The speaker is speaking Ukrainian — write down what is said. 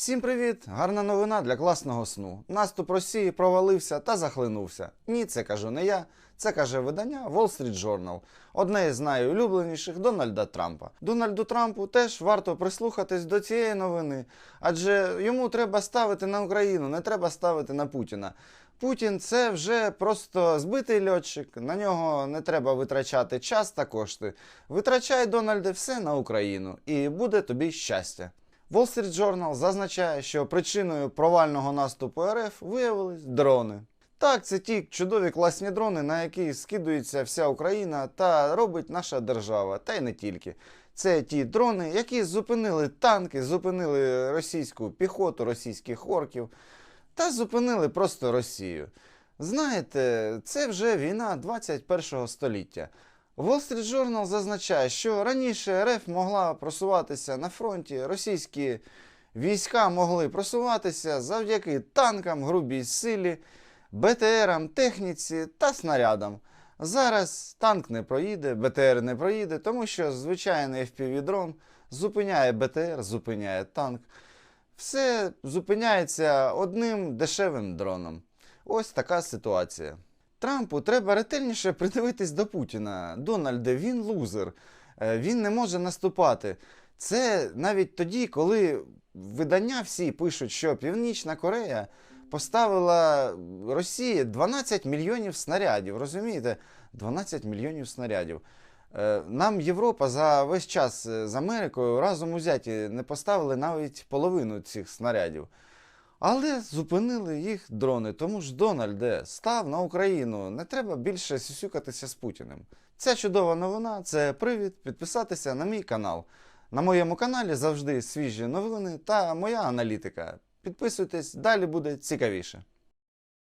Всім привіт! Гарна новина для класного сну. Наступ Росії провалився та захлинувся. Ні, це кажу не я. Це каже видання Wall Street Journal, одне з найулюбленіших Дональда Трампа. Дональду Трампу теж варто прислухатись до цієї новини, адже йому треба ставити на Україну, не треба ставити на Путіна. Путін це вже просто збитий льотчик, на нього не треба витрачати час та кошти. Витрачай, Дональде, все на Україну, і буде тобі щастя. Wall Street Journal зазначає, що причиною провального наступу РФ виявились дрони. Так, це ті чудові класні дрони, на які скидується вся Україна та робить наша держава, та й не тільки. Це ті дрони, які зупинили танки, зупинили російську піхоту, російських орків та зупинили просто Росію. Знаєте, це вже війна 21 століття. Wall Street Journal зазначає, що раніше РФ могла просуватися на фронті, російські війська могли просуватися завдяки танкам, грубій силі, БТРам, техніці та снарядам. Зараз танк не проїде, БТР не проїде, тому що звичайний FPV-дрон зупиняє БТР, зупиняє танк. Все зупиняється одним дешевим дроном. Ось така ситуація. Трампу треба ретельніше придивитись до Путіна. Дональде, він лузер. Е, Він не може наступати. Це навіть тоді, коли видання всі пишуть, що Північна Корея поставила Росії 12 мільйонів снарядів. Розумієте? 12 мільйонів снарядів. Е, Нам Європа за весь час е, з Америкою разом узяті не поставили навіть половину цих снарядів. Але зупинили їх дрони. Тому ж Дональде став на Україну. Не треба більше сюсюкатися з Путіним. Ця чудова новина це привід підписатися на мій канал. На моєму каналі завжди свіжі новини та моя аналітика. Підписуйтесь, далі буде цікавіше.